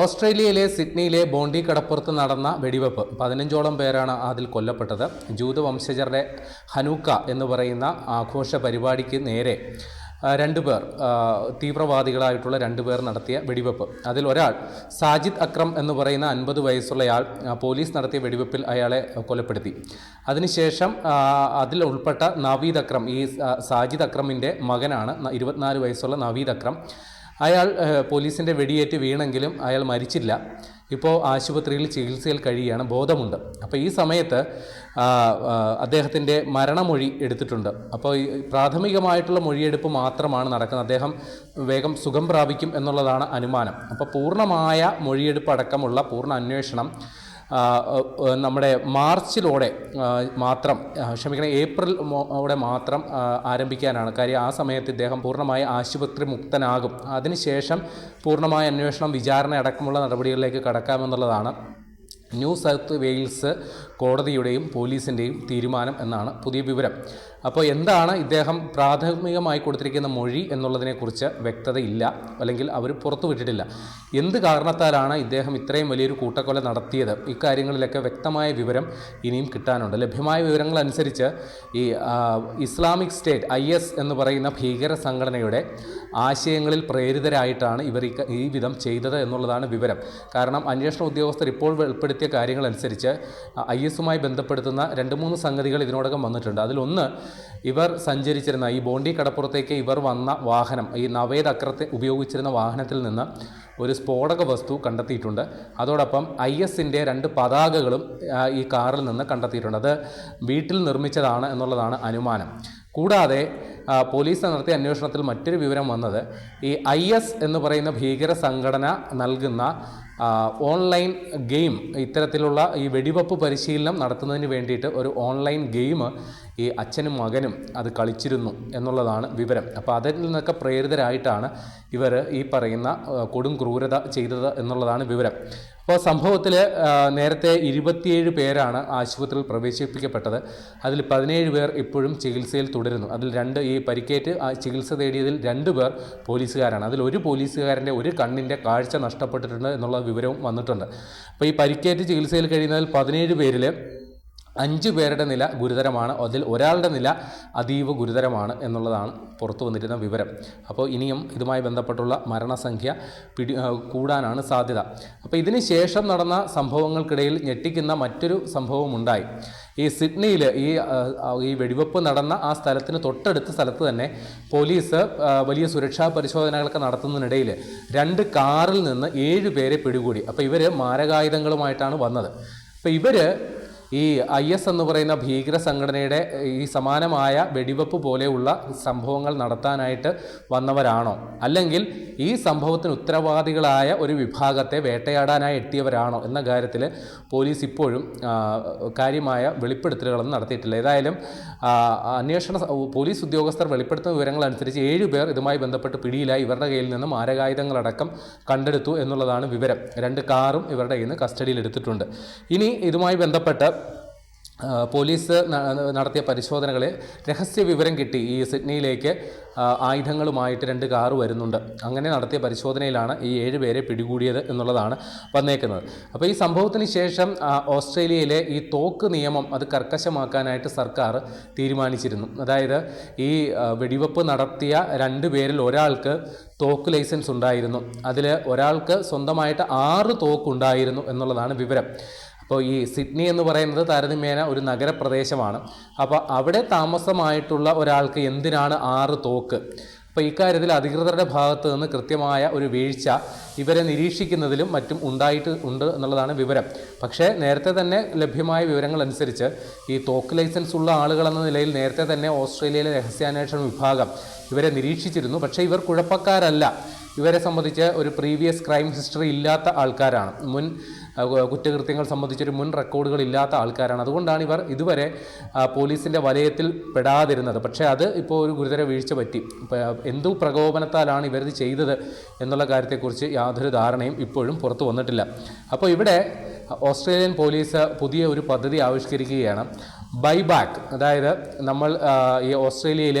ഓസ്ട്രേലിയയിലെ സിഡ്നിയിലെ ബോണ്ടി കടപ്പുറത്ത് നടന്ന വെടിവെപ്പ്. പതിനഞ്ചോളം പേരാണ് അതിൽ കൊല്ലപ്പെട്ടത്. ജൂത വംശജരുടെ ഹനൂക്ക എന്ന് പറയുന്ന ആഘോഷ പരിപാടിക്ക് നേരെ രണ്ടു രണ്ടുപേർ തീവ്രവാദികളായിട്ടുള്ള രണ്ടുപേർ നടത്തിയ വെടിവെപ്പ്. അതിൽ ഒരാൾ സാജിദ് അക്രം എന്ന് പറയുന്ന അൻപത് വയസ്സുള്ളയാൾ പോലീസ് നടത്തിയ വെടിവെപ്പിൽ അയാളെ കൊലപ്പെടുത്തി. അതിനുശേഷം അതിൽ ഉൾപ്പെട്ട നവീദ് അക്രം ഈ സാജിദ് അക്രമിന്റെ മകനാണ് ഇരുപത്തിനാല് വയസ്സുള്ള നവീദ് അക്രം അയാൾ പോലീസിന്റെ വെടിയേറ്റ് വീണെങ്കിലും അയാൾ മരിച്ചില്ല. ഇപ്പോൾ ആശുപത്രിയിൽ ചികിത്സയിൽ കഴിയുകയാണ്. ബോധമുണ്ട്. അപ്പോൾ ഈ സമയത്ത് അദ്ദേഹത്തിന്റെ മരണമൊഴി എടുത്തിട്ടുണ്ട്. അപ്പോൾ പ്രാഥമികമായിട്ടുള്ള മൊഴിയെടുപ്പ് മാത്രമാണ് നടക്കുന്നത്. അദ്ദേഹം വേഗം സുഖം പ്രാപിക്കും എന്നുള്ളതാണ് അനുമാനം. അപ്പോൾ പൂർണമായ മൊഴിയെടുപ്പ് അടക്കമുള്ള പൂർണ അന്വേഷണം നമ്മുടെ മാർച്ചിലൂടെ മാത്രം ക്ഷമിക്കണം ഏപ്രിൽ ഓടെ മാത്രം ആരംഭിക്കാനാണ്. കാര്യം ആ സമയത്ത് ഇദ്ദേഹം പൂർണമായി ആശുപത്രി മുക്തനാകും. അതിനുശേഷം പൂർണമായ അന്വേഷണം വിചാരണ അടക്കമുള്ള നടപടികളിലേക്ക് കടക്കാമെന്നുള്ളതാണ്. ന്യൂ സൗത്ത് വെയിൽസ് കോടതിയുടെയും പോലീസിന്റെയും തീരുമാനം എന്നാണ് പുതിയ വിവരം. അപ്പോൾ എന്താണ് ഇദ്ദേഹം പ്രാഥമികമായി കൊടുത്തിരിക്കുന്ന മൊഴി എന്നുള്ളതിനെക്കുറിച്ച് വ്യക്തതയില്ല. അല്ലെങ്കിൽ അവർ പുറത്തുവിട്ടിട്ടില്ല എന്ത് കാരണത്താലാണ് ഇദ്ദേഹം ഇത്രയും വലിയൊരു കൂട്ടക്കൊല നടത്തിയത്? ഇക്കാര്യങ്ങളിലൊക്കെ വ്യക്തമായ വിവരം ഇനിയും കിട്ടാനുണ്ട്. ലഭ്യമായ വിവരങ്ങളനുസരിച്ച് ഈ ഇസ്ലാമിക് സ്റ്റേറ്റ് ഐ എസ് എന്ന് പറയുന്ന ഭീകര സംഘടനയുടെ ആശയങ്ങളിൽ പ്രേരിതരായിട്ടാണ് ഇവർ ഈ- വിധം ചെയ്തത് എന്നുള്ളതാണ് വിവരം. കാരണം അന്വേഷണ ഉദ്യോഗസ്ഥർ ഇപ്പോൾ വെളിപ്പെടുത്തിയ കാര്യങ്ങളനുസരിച്ച് ഐ എസുമായി ബന്ധപ്പെടുത്തുന്ന രണ്ട് മൂന്ന് സംഗതികൾ ഇതിനോടകം വന്നിട്ടുണ്ട്. അതിലൊന്ന് ഇവർ സഞ്ചരിച്ചിരുന്ന ഈ ബോണ്ടി കടപ്പുറത്തേക്ക് ഇവർ വന്ന വാഹനം ഈ നവേദ് അക്രത്തെ ഉപയോഗിച്ചിരുന്ന വാഹനത്തിൽ നിന്ന് ഒരു സ്ഫോടക വസ്തു കണ്ടെത്തിയിട്ടുണ്ട്. അതോടൊപ്പം ഐ എസിന്റെ രണ്ട് പതാകകളും ഈ കാറിൽ നിന്ന് കണ്ടെത്തിയിട്ടുണ്ട്. അത് വീട്ടിൽ നിർമ്മിച്ചതാണ് എന്നുള്ളതാണ് അനുമാനം. കൂടാതെ പോലീസ് നടത്തിയ അന്വേഷണത്തിൽ മറ്റൊരു വിവരം വന്നത് ഈ ഐ എസ് എന്ന് പറയുന്ന ഭീകര സംഘടന നൽകുന്ന ഓൺലൈൻ ഗെയിം ഇത്തരത്തിലുള്ള ഈ വെടിവെപ്പ് പരിശീലനം നടത്തുന്നതിന് വേണ്ടിയിട്ട് ഒരു ഓൺലൈൻ ഗെയിം ഈ അച്ഛനും മകനും അത് കളിച്ചിരുന്നു എന്നുള്ളതാണ് വിവരം. അപ്പോൾ അതിൽ നിന്നൊക്കെ പ്രേരിതരായിട്ടാണ് ഇവർ ഈ പറയുന്ന കൊടും ക്രൂരത ചെയ്തത് എന്നുള്ളതാണ് വിവരം. അപ്പോൾ സംഭവത്തിൽ നേരത്തെ ഇരുപത്തിയേഴ് പേരാണ് ആശുപത്രിയിൽ പ്രവേശിപ്പിക്കപ്പെട്ടത്. അതിൽ പതിനേഴ് പേർ ഇപ്പോഴും ചികിത്സയിൽ തുടരുന്നു. അതിൽ രണ്ട് ഈ പരിക്കേറ്റ് ചികിത്സ തേടിയതിൽ രണ്ട് പേർ പോലീസുകാരാണ്. അതിൽ ഒരു പോലീസുകാരന്റെ ഒരു കണ്ണിന്റെ കാഴ്ച നഷ്ടപ്പെട്ടിട്ടുണ്ട് എന്നുള്ള വിവരവും വന്നിട്ടുണ്ട്. അപ്പോൾ ഈ പരിക്കേറ്റ് ചികിത്സയിൽ കഴിയുന്നതിൽ പതിനേഴ് പേരിൽ അഞ്ച് പേരുടെ നില ഗുരുതരമാണ്. അതിൽ ഒരാളുടെ നില അതീവ ഗുരുതരമാണ് എന്നുള്ളതാണ് പുറത്തു വന്നിരുന്ന വിവരം. അപ്പോൾ ഇനിയും ഇതുമായി ബന്ധപ്പെട്ടുള്ള മരണസംഖ്യ പിടി കൂടാനാണ് സാധ്യത. അപ്പോൾ ഇതിന് ശേഷം നടന്ന സംഭവങ്ങൾക്കിടയിൽ ഞെട്ടിക്കുന്ന മറ്റൊരു സംഭവം ഉണ്ടായി ഈ സിഡ്നിയിൽ ഈ ഈ വെടിവെപ്പ് നടന്ന ആ സ്ഥലത്തിന് തൊട്ടടുത്ത സ്ഥലത്ത് തന്നെ പോലീസ് വലിയ സുരക്ഷാ പരിശോധനകളൊക്കെ നടത്തുന്നതിനിടയിൽ രണ്ട് കാറിൽ നിന്ന് ഏഴ് പേരെ പിടികൂടി. അപ്പോൾ ഇവർ മാരകായുധങ്ങളുമായിട്ടാണ് വന്നത്. അപ്പോൾ ഇവർ ഈ ഐ എസ് എന്ന് പറയുന്ന ഭീകര സംഘടനയുടെ ഈ സമാനമായ വെടിവെപ്പ് പോലെയുള്ള സംഭവങ്ങൾ നടത്താനായിട്ട് വന്നവരാണോ? അല്ലെങ്കിൽ ഈ സംഭവത്തിന് ഉത്തരവാദികളായ ഒരു വിഭാഗത്തെ വേട്ടയാടാനായി എത്തിയവരാണോ എന്ന കാര്യത്തിൽ പോലീസ് ഇപ്പോഴും കാര്യമായ വെളിപ്പെടുത്തലുകളൊന്നും നടത്തിയിട്ടില്ല. ഏതായാലും അന്വേഷണ പോലീസ് ഉദ്യോഗസ്ഥർ വെളിപ്പെടുത്തുന്ന വിവരങ്ങൾ അനുസരിച്ച് ഏഴ് പേർ ഇതുമായി ബന്ധപ്പെട്ട് പിടിയിലായി. ഇവരുടെ കയ്യിൽ നിന്ന് മാരകായുധങ്ങളടക്കം കണ്ടെടുത്തു എന്നുള്ളതാണ് വിവരം. രണ്ട് കാറും ഇവരുടെ കയ്യിൽ നിന്ന് കസ്റ്റഡിയിൽ എടുത്തിട്ടുണ്ട് ഇനി ഇതുമായി ബന്ധപ്പെട്ട് പോലീസ് നടത്തിയ പരിശോധനകളെ രഹസ്യ വിവരം കിട്ടി ഈ സിഡ്നിയിലേക്ക് ആയുധങ്ങളുമായിട്ട് രണ്ട് കാറ് വരുന്നുണ്ട്. അങ്ങനെ നടത്തിയ പരിശോധനയിലാണ് ഈ ഏഴ് പേരെ പിടികൂടിയത് എന്നുള്ളതാണ് വന്നേക്കുന്നത്. അപ്പോൾ ഈ സംഭവത്തിന് ശേഷം ഓസ്ട്രേലിയയിലെ ഈ തോക്ക് നിയമം അത് കർക്കശമാക്കാനായിട്ട് സർക്കാർ തീരുമാനിച്ചിരുന്നു. അതായത് ഈ വെടിവെപ്പ് നടത്തിയ രണ്ട് പേരിൽ ഒരാൾക്ക് തോക്ക് ലൈസൻസ് ഉണ്ടായിരുന്നു. അതിൽ ഒരാൾക്ക് സ്വന്തമായിട്ട് ആറ് തോക്കുണ്ടായിരുന്നു എന്നുള്ളതാണ് വിവരം. അപ്പോൾ ഈ സിഡ്നി എന്ന് പറയുന്നത് താരതമ്യേന ഒരു നഗരപ്രദേശമാണ്. അപ്പോൾ അവിടെ താമസമായിട്ടുള്ള ഒരാൾക്ക് എന്തിനാണ് ആറ് തോക്ക്? അപ്പോൾ ഇക്കാര്യത്തിൽ അധികൃതരുടെ ഭാഗത്ത് നിന്ന് കൃത്യമായ ഒരു വീഴ്ച ഇവരെ നിരീക്ഷിക്കുന്നതിലും മറ്റും ഉണ്ടായിട്ട് ഉണ്ട് എന്നുള്ളതാണ് വിവരം. പക്ഷേ നേരത്തെ തന്നെ ലഭ്യമായ വിവരങ്ങൾ അനുസരിച്ച് ഈ തോക്ക് ലൈസൻസ് ഉള്ള ആളുകൾ എന്ന നിലയിൽ നേരത്തെ തന്നെ ഓസ്ട്രേലിയയിലെ രഹസ്യാന്വേഷണ വിഭാഗം ഇവരെ നിരീക്ഷിച്ചിരുന്നു. പക്ഷേ ഇവർ കുഴപ്പക്കാരല്ല. ഇവരെ സംബന്ധിച്ച് ഒരു പ്രീവിയസ് ക്രൈം ഹിസ്റ്ററി ഇല്ലാത്ത ആൾക്കാരാണ്. മുൻ കുറ്റകൃത്യങ്ങൾ സംബന്ധിച്ചൊരു മുൻ റെക്കോർഡുകൾ ഇല്ലാത്ത ആൾക്കാരാണ്. അതുകൊണ്ടാണ് ഇവർ ഇതുവരെ പോലീസിന്റെ വലയത്തിൽ പെടാതിരുന്നത്. പക്ഷേ അത് ഇപ്പോൾ ഒരു ഗുരുതര വീഴ്ച പറ്റി. എന്തു പ്രകോപനത്താലാണ് ഇവരിത് ചെയ്തത് എന്നുള്ള കാര്യത്തെക്കുറിച്ച് യാതൊരു ധാരണയും ഇപ്പോഴും പുറത്തു വന്നിട്ടില്ല. അപ്പോൾ ഇവിടെ ഓസ്ട്രേലിയൻ പോലീസ് പുതിയ ഒരു പദ്ധതി ആവിഷ്കരിക്കുകയാണ്. ബൈബാക്ക് അതായത് നമ്മൾ ഈ ഓസ്ട്രേലിയയിൽ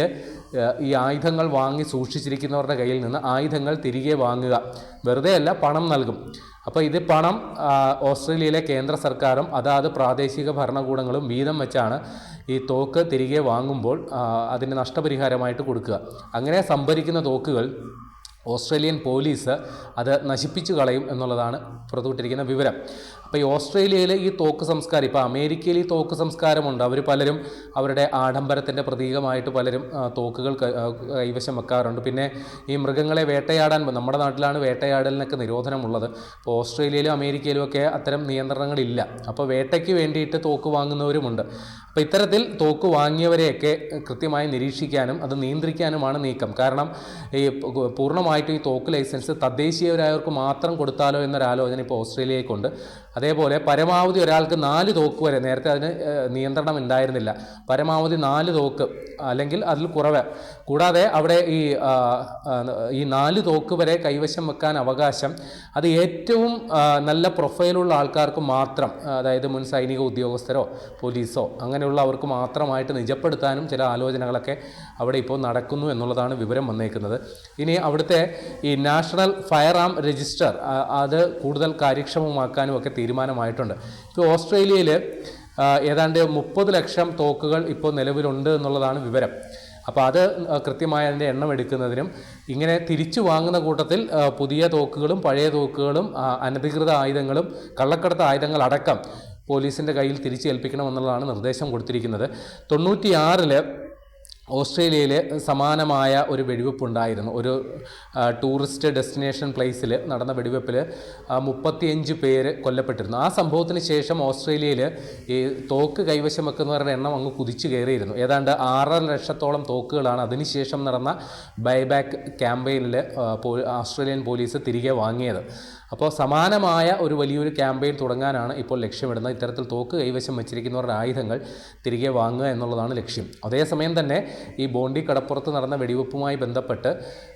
ഈ ആയുധങ്ങൾ വാങ്ങി സൂക്ഷിച്ചിരിക്കുന്നവരുടെ കയ്യിൽ നിന്ന് ആയുധങ്ങൾ തിരികെ വാങ്ങുക. വെറുതെ അല്ല പണം നൽകും. അപ്പോൾ ഇത് പണം ഓസ്ട്രേലിയയിലെ കേന്ദ്ര സർക്കാരും അതാത് പ്രാദേശിക ഭരണകൂടങ്ങളും വീതം വെച്ചാണ് ഈ തോക്ക് തിരികെ വാങ്ങുമ്പോൾ അതിന് നഷ്ടപരിഹാരമായിട്ട് കൊടുക്കുക. അങ്ങനെ സംഭരിക്കുന്ന തോക്കുകൾ ഓസ്ട്രേലിയൻ പോലീസ് അത് നശിപ്പിച്ചു കളയും എന്നുള്ളതാണ് പുറത്തുവിട്ടിരിക്കുന്ന വിവരം. അപ്പോൾ ഈ ഓസ്ട്രേലിയയിൽ ഈ തോക്ക് സംസ്കാരം ഇപ്പോൾ അമേരിക്കയിൽ ഈ തോക്ക് സംസ്കാരമുണ്ട്. അവർ പലരും അവരുടെ ആഡംബരത്തിന്റെ പ്രതീകമായിട്ട് പലരും തോക്കുകൾ കൈവശം വെക്കാറുണ്ട്. പിന്നെ ഈ മൃഗങ്ങളെ വേട്ടയാടാൻ നമ്മുടെ നാട്ടിലാണ് വേട്ടയാടലിനൊക്കെ നിരോധനമുള്ളത്. അപ്പോൾ ഓസ്ട്രേലിയയിലും അമേരിക്കയിലും ഒക്കെ അത്തരം നിയന്ത്രണങ്ങളില്ല. അപ്പോൾ വേട്ടയ്ക്ക് വേണ്ടിയിട്ട് തോക്ക് വാങ്ങുന്നവരുമുണ്ട്. അപ്പോൾ ഇത്തരത്തിൽ തോക്ക് വാങ്ങിയവരെയൊക്കെ കൃത്യമായി നിരീക്ഷിക്കാനും അത് നിയന്ത്രിക്കാനുമാണ് നീക്കം. കാരണം ഈ പൂ- പൂർണമായിട്ടും ഈ തോക്ക് ലൈസൻസ് തദ്ദേശീയരായവർക്ക് മാത്രം കൊടുത്താലോ എന്നൊരാലോചന ഇപ്പോൾ ഓസ്ട്രേലിയയ്ക്കുണ്ട്. അതേപോലെ പരമാവധി ഒരാൾക്ക് നാല് തോക്ക് വരെ നേരത്തെ അതിന് നിയന്ത്രണം ഉണ്ടായിരുന്നില്ല. പരമാവധി നാല് തോക്ക് അല്ലെങ്കിൽ അതിൽ കുറവ്. കൂടാതെ അവിടെ ഈ ഈ നാല് തോക്ക് വരെ കൈവശം വെക്കാൻ അവകാശം അത് ഏറ്റവും നല്ല പ്രൊഫൈലുള്ള ആൾക്കാർക്ക് മാത്രം അതായത് മുൻ സൈനിക ഉദ്യോഗസ്ഥരോ പോലീസോ അങ്ങനെയുള്ളവർക്ക് മാത്രമായിട്ട് നിജപ്പെടുത്താനും ചില ആലോചനകളൊക്കെ അവിടെ ഇപ്പോൾ നടക്കുന്നു എന്നുള്ളതാണ് വിവരം വന്നേക്കുന്നത്. ഇനി അവിടുത്തെ ഈ നാഷണൽ ഫയർ ആം രജിസ്റ്റർ അത് കൂടുതൽ കാര്യക്ഷമമാക്കാനും ഒക്കെ തീരുമാനമായിട്ടുണ്ട്. ഇപ്പോൾ ഓസ്ട്രേലിയയിൽ ഏതാണ്ട് മുപ്പത് ലക്ഷം തോക്കുകൾ ഇപ്പോൾ നിലവിലുണ്ട് എന്നുള്ളതാണ് വിവരം. അപ്പോൾ അത് കൃത്യമായ അതിന്റെ എണ്ണം എടുക്കുന്നതിനും ഇങ്ങനെ തിരിച്ചു വാങ്ങുന്ന കൂട്ടത്തിൽ പുതിയ തോക്കുകളും പഴയ തോക്കുകളും അനധികൃത ആയുധങ്ങളും കള്ളക്കടത്ത് ആയുധങ്ങൾ അടക്കം പോലീസിന്റെ കയ്യിൽ തിരിച്ചേൽപ്പിക്കണമെന്നുള്ളതാണ് നിർദ്ദേശം കൊടുത്തിരിക്കുന്നത്. തൊണ്ണൂറ്റിയാറിൽ ഓസ്ട്രേലിയയിൽ സമാനമായ ഒരു വെടിവെപ്പുണ്ടായിരുന്നു. ഒരു ടൂറിസ്റ്റ് ഡെസ്റ്റിനേഷൻ പ്ലേസിൽ നടന്ന വെടിവെപ്പിൽ മുപ്പത്തിയഞ്ച് പേര് കൊല്ലപ്പെട്ടിരുന്നു. ആ സംഭവത്തിന് ശേഷം ഓസ്ട്രേലിയയിൽ ഈ തോക്ക് കൈവശം വെക്കുന്നവരുടെ എണ്ണം അങ്ങ് കുതിച്ചു കയറിയിരുന്നു. ഏതാണ്ട് ആറര ലക്ഷത്തോളം തോക്കുകളാണ് അതിനുശേഷം നടന്ന ബൈബാക്ക് ക്യാമ്പയിനിൽ ഓസ്ട്രേലിയൻ പോലീസ് തിരികെ വാങ്ങിയത്. അപ്പോൾ സമാനമായ ഒരു വലിയൊരു ക്യാമ്പയിൻ തുടങ്ങാനാണ് ഇപ്പോൾ ലക്ഷ്യമിടുന്നത്. ഇത്തരത്തിൽ തോക്ക് കൈവശം വെച്ചിരിക്കുന്നവരുടെ ആയുധങ്ങൾ തിരികെ വാങ്ങുക എന്നുള്ളതാണ് ലക്ഷ്യം. അതേസമയം തന്നെ ഈ ബോണ്ടി കടപ്പുറത്ത് നടന്ന വെടിവെപ്പുമായി ബന്ധപ്പെട്ട്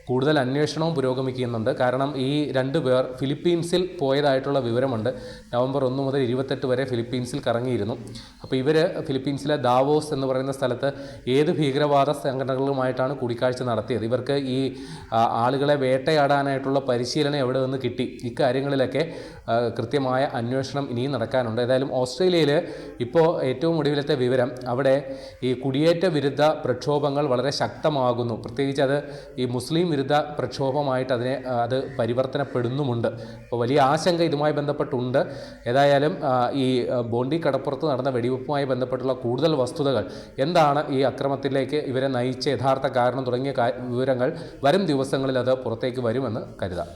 കൂടുതൽ അന്വേഷണവും പുരോഗമിക്കുന്നുണ്ട്. കാരണം ഈ രണ്ട് പേർ ഫിലിപ്പീൻസിൽ പോയതായിട്ടുള്ള വിവരമുണ്ട്. നവംബർ ഒന്ന് മുതൽ ഇരുപത്തെട്ട് വരെ ഫിലിപ്പീൻസിൽ കറങ്ങിയിരുന്നു. അപ്പോൾ ഇവർ ഫിലിപ്പീൻസിലെ ദാവോസ് എന്ന് പറയുന്ന സ്ഥലത്ത് ഏത് ഭീകരവാദ സംഘടനകളുമായിട്ടാണ് കൂടിക്കാഴ്ച നടത്തിയത്? ഇവർക്ക് ഈ ആളുകളെ വേട്ടയാടാനായിട്ടുള്ള പരിശീലനം എവിടെ നിന്ന് കിട്ടി? ഇക്കാര്യങ്ങളിലൊക്കെ കൃത്യമായ അന്വേഷണം ഇനിയും നടക്കാനുണ്ട്. ഏതായാലും ഓസ്ട്രേലിയയിൽ ഇപ്പോൾ ഏറ്റവും ഒടുവിലത്തെ വിവരം അവിടെ ഈ കുടിയേറ്റ വിരുദ്ധ പ്രക്ഷോഭങ്ങൾ വളരെ ശക്തമാകുന്നു. പ്രത്യേകിച്ച് അത് ഈ മുസ്ലിം വിരുദ്ധ പ്രക്ഷോഭമായിട്ട് അതിനെ അത് പരിവർത്തനപ്പെടുന്നുമുണ്ട്. അപ്പോൾ വലിയ ആശങ്ക ഇതുമായി ബന്ധപ്പെട്ടുണ്ട്. ഏതായാലും ഈ ബോണ്ടി കടപ്പുറത്ത് നടന്ന വെടിവെപ്പുമായി ബന്ധപ്പെട്ടുള്ള കൂടുതൽ വസ്തുതകൾ എന്താണ് ഈ അക്രമത്തിലേക്ക് ഇവരെ നയിച്ച യഥാർത്ഥ കാരണം തുടങ്ങിയ വിവരങ്ങൾ വരും ദിവസങ്ങളിൽ അത് പുറത്തേക്ക് വരുമെന്ന് കരുതാം.